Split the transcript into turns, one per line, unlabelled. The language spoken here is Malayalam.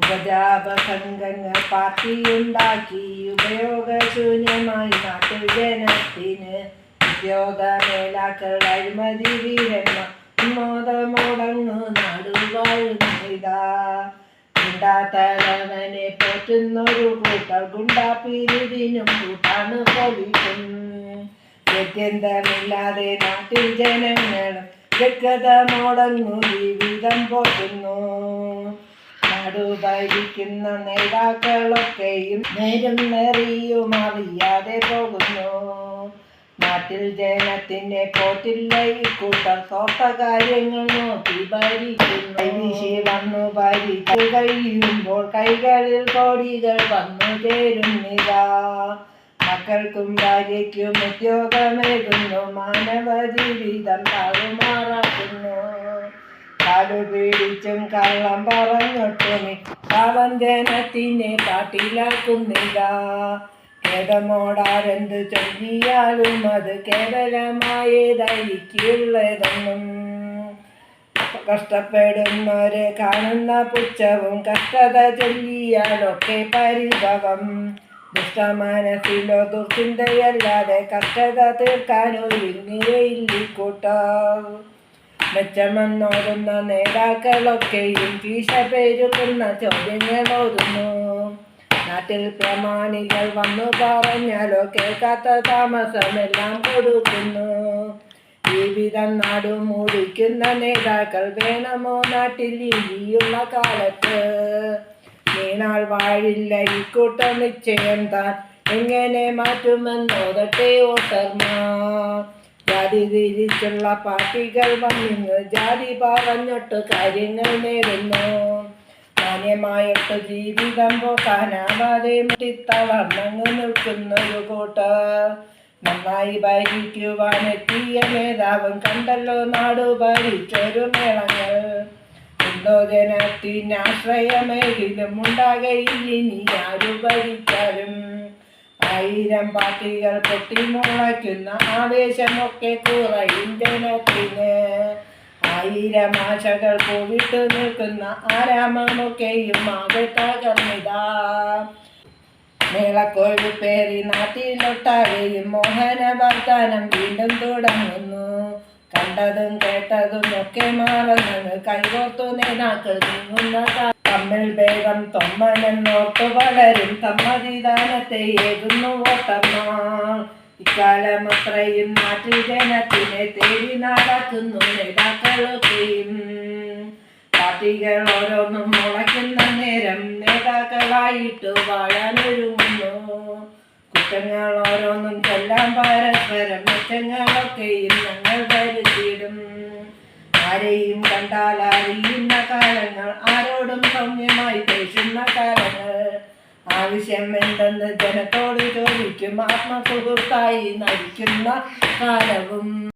ഉപജാപസംഘങ്ങൾ പാർട്ടിയുണ്ടാക്കി ഉപയോഗശൂന്യമായി നാട്ടിൽ ജനത്തിന് ഉദ്യോഗ മേലാക്കൾ അഴിമതി വീരന്മാർ ഉന്മോദമുടങ്ങു നാടുവാഴുന്നിതാ ഗുണ്ടാത്തലവനെ പോറ്റുന്നൊരു കൂട്ടർ ഗുണ്ടാപ്പിരിതിനും കൂട്ടാണ് പോലീസും ഗത്യന്തമില്ലാതെ നാട്ടിൽ ജനങ്ങളും വ്യക്തത മുടങ്ങു ജീവിതം പോറ്റുന്നു. നാടു ഭരിക്കുന്ന നേതാക്കളൊക്കെയും നേരും നെറിയും അറിയാതെ പോകുന്നു. നാട്ടിൽ ജനത്തിന്റെ പോറ്റില്ല ഈ കൂട്ടർ സ്വത്ത കാര്യങ്ങൾ നോക്കി ഭരിക്കുന്നു. വന്നു ഭരിച്ചു കഴിയുമ്പോൾ കൈകളിൽ കോടികൾ വന്നു ചേരുന്നിതാ. മക്കൾക്കും ഭാര്യയ്ക്കും ഉദ്യോഗമേകുന്നു മാനവ ജീവിതം താറുമാറാക്കുന്നു. കാലു പിടിച്ചും കള്ളം പറഞ്ഞൊട്ടുമേ പാവം ജനത്തിനെ പാട്ടിലാക്കുന്നില്ല. ഖേദമോടാരെന്ത് ചൊല്ലിയാലും അത് കേവലമായതായിരിക്കുള്ളതെന്നും. കഷ്ടപ്പെടുന്നവരെ കാണുന്ന പുച്ഛവും കഷ്ടത ചൊല്ലിയാലൊക്കെ പരിഭവം. ദുഷ്ടമനസ്സിലോ ദുർചിന്തയല്ലാതെ കഷ്ടത തീർക്കാനൊരുങ്ങിയില്ലിക്കൂട്ടം മെച്ചമെന്നോതുന്ന നേതാക്കളൊക്കെയും ഭീഷ പെരുക്കുന്ന ചോദ്യങ്ങളോരുന്നു നാട്ടിൽ പ്രമാണികൾ വന്നു പറഞ്ഞാലോ കേൾക്കാത്ത താമസമെല്ലാം കൊടുക്കുന്നു. ജീവിതം നാടു മൂടിക്കുന്ന നേതാക്കൾ വേണമോ നാട്ടിൽ ഇനിയുള്ള കാലത്ത്? നീണാൾ വാഴില്ല ഇക്കൂട്ടം നിശ്ചയം താൻ. എങ്ങനെ മാറ്റുമെന്നോതട്ടെ വോട്ടർമാർ ജാതി തിരിച്ചുള്ള പാർട്ടികൾ വന്നിന്ന് ജാതി പറഞ്ഞിട്ട് കാര്യങ്ങൾ നേടുന്നു. മാന്യമായിട്ട് ജീവിതം പോക്കാനാവാതെ മുട്ടിത്തളർന്നങ്ങ് നിൽക്കുന്നൊരു കൂട്ട്. നന്നായി ഭരിക്കുവാൻ എത്തിയ നേതാവും കണ്ടല്ലോ നാടു ഭരിച്ചൊരു മേളങ്ങൾ. എന്തോ ജനത്തിനാശ്രയമേകിലും ഉണ്ടാകയില്ലിനി ആരും ഭരിച്ചാലും ആയിരം പാർട്ടികൾ പൊട്ടിമുളയ്ക്കുന്ന ആവേശമൊക്കെ കുറയും ജനത്തിന് ആയിരം ആശകൾ പൂവിട്ട് നിൽക്കുന്ന ആരാമമൊക്കെയും ആകെ തകർന്നിതാ മേളക്കൊഴുപ്പേറി നാട്ടിലൊട്ടാകെയും മോഹന വർത്താനം വീണ്ടും തുടങ്ങുന്നു. കണ്ടതും കേട്ടതും ഒക്കെ മാറുന്നത് കൈകോർത്തു നേതാക്കൾ നീങ്ങുന്ന തമ്മിൽ വേഗം തൊമ്മനെന്നോർത്ത് വളരും. സമ്മതിദാനത്തെ ഏകുന്നു വോട്ടന്മാർ ഇക്കാലം അത്രയും നാട്ടിൽ ജനത്തിനെ തേടി നടക്കുന്നു നേതാക്കളൊക്കെയും. പാർട്ടികൾ ഓരോന്നും മുളയ്ക്കുന്ന നേരം നേതാക്കളായിട്ട് വാഴാനൊരുങ്ങുന്നു. കുറ്റങ്ങൾ ഓരോന്നും ചെല്ലാൻ പരസ്പരം കുറ്റങ്ങളൊക്കെയും ഞങ്ങൾ വരുത്തിയിടും. ആരെയും കണ്ടാൽ അറിയുന്ന കാലങ്ങൾ ആരോടും സൗമ്യമായി പേശുന്ന കാലങ്ങൾ. ആവശ്യം എന്തെന്ന് ജനത്തോട് ചോദിക്കും ആത്മസുഹൃത്തായി നയിക്കുന്ന കാലവും.